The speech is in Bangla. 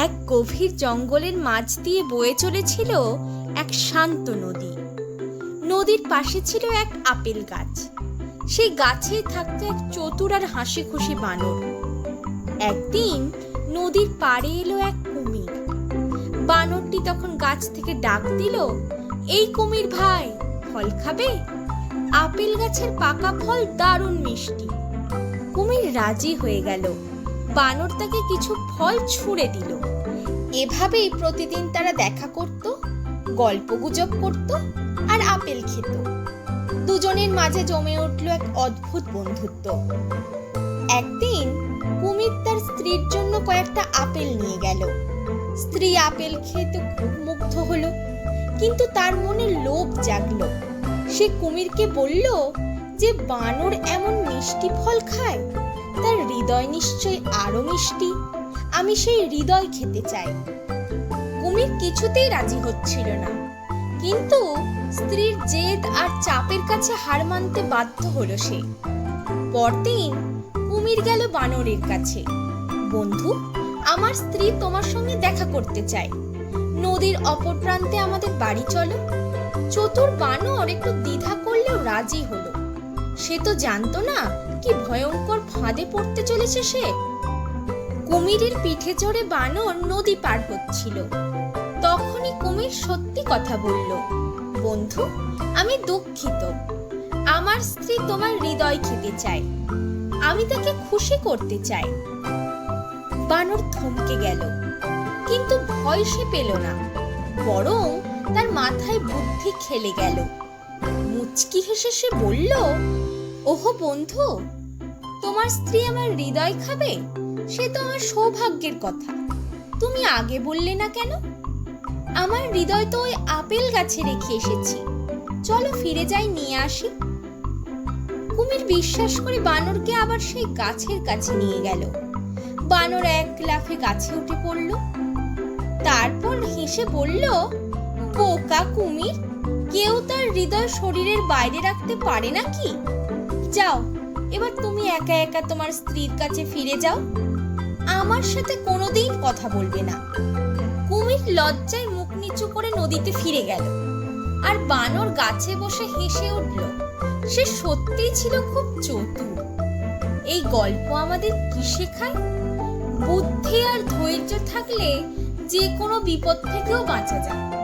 এক গভীর জঙ্গলের মাঝ দিয়ে বয়ে চলেছিল এক শান্ত নদী। নদীর পাশে ছিল এক আপেল গাছ। সেই গাছে থাকতো এক চতুর আর হাসি খুশি বানর। একদিন নদীর পাড়ে এলো এক কুমির। বানরটি তখন গাছ থেকে ডাক দিল, এই কুমির ভাই, ফল খাবে? আপেল গাছের পাকা ফল দারুণ মিষ্টি। কুমির রাজি হয়ে গেল। বানর তাকে কিছু ফল ছুঁড়ে দিল। এভাবেই প্রতিদিন তারা দেখা করত, গল্প গুজব করত আর আপেল খেত। দুজনের মাঝে জমে উঠল এক অদ্ভুত বন্ধুত্ব। একদিন কুমির তার স্ত্রীর জন্য কয়েকটা আপেল নিয়ে গেল। স্ত্রী আপেল খেয়ে তো খুব মুগ্ধ হলো, কিন্তু তার মনে লোভ জাগলো। সে কুমিরকে বলল যে বানর এমন মিষ্টি ফল খায়, তার হৃদয় নিশ্চয় আরও মিষ্টি। আমি সেই হৃদয় খেতে চাই। কুমির কিছুতেই রাজি হচ্ছিল না। কিন্তু স্ত্রীর জেদ আর চাপের কাছে হার মানতে বাধ্য হলো সে। পরদিন কুমির গেল বানরের কাছে। বন্ধু, আমার স্ত্রী তোমার সঙ্গে দেখা করতে চায়। নদীর অপর প্রান্তে আমাদের বাড়ি চলো। চতুর বানর একটু দ্বিধা করলেও রাজি হলো। সে তো জানতো না কি ভয়ঙ্কর ফাঁদে পড়তে চলেছে সে। কুমিরের পিঠে চড়ে বানর নদী পার হচ্ছিল। তখনই কুমির সত্যি কথা বলল, বন্ধু, আমি দুঃখিত। আমার স্ত্রী তোমার হৃদয় খেতে চায়। আমি তাকে খুশি করতে চাই। বানর থমকে গেল, কিন্তু ভয় সে পেল না। বরং তার মাথায় বুদ্ধি খেলে গেল। মুচকি হেসে সে বলল, ওহো বন্ধু, তোমার স্ত্রী আমার হৃদয় খাবে? সে তো আমার সৌভাগ্যের কথা। তুমি আগে বললে না কেন? আমার হৃদয় তো ওই আপেল গাছে রেখে এসেছি। চলো ফিরে যাই, নিয়ে আসি। কুমির বিশ্বাস করে বানরকে আবার সেই গাছের কাছে নিয়ে গেল। বানর এক লাফে গাছে উঠে পড়ল। তারপর হেসে বলল, বোকা কুমির, কেউ তার হৃদয় শরীরের বাইরে রাখতে পারে নাকি? যাও, এবার তুমি একা একা তোমার স্ত্রীর কাছে ফিরে যাও। আমার সাথে কোনোদিন কথা বলবে না। কুমির লজ্জায় মুখ নিচু করে নদীতে ফিরে গেল। আর বানর গাছে বসে হেসে উঠল, সে সত্যিই ছিল খুব চতুর। এই গল্প আমাদের কি শেখায়? বুদ্ধি আর ধৈর্য থাকলে যে কোনো বিপদ থেকেও বাঁচা যায়।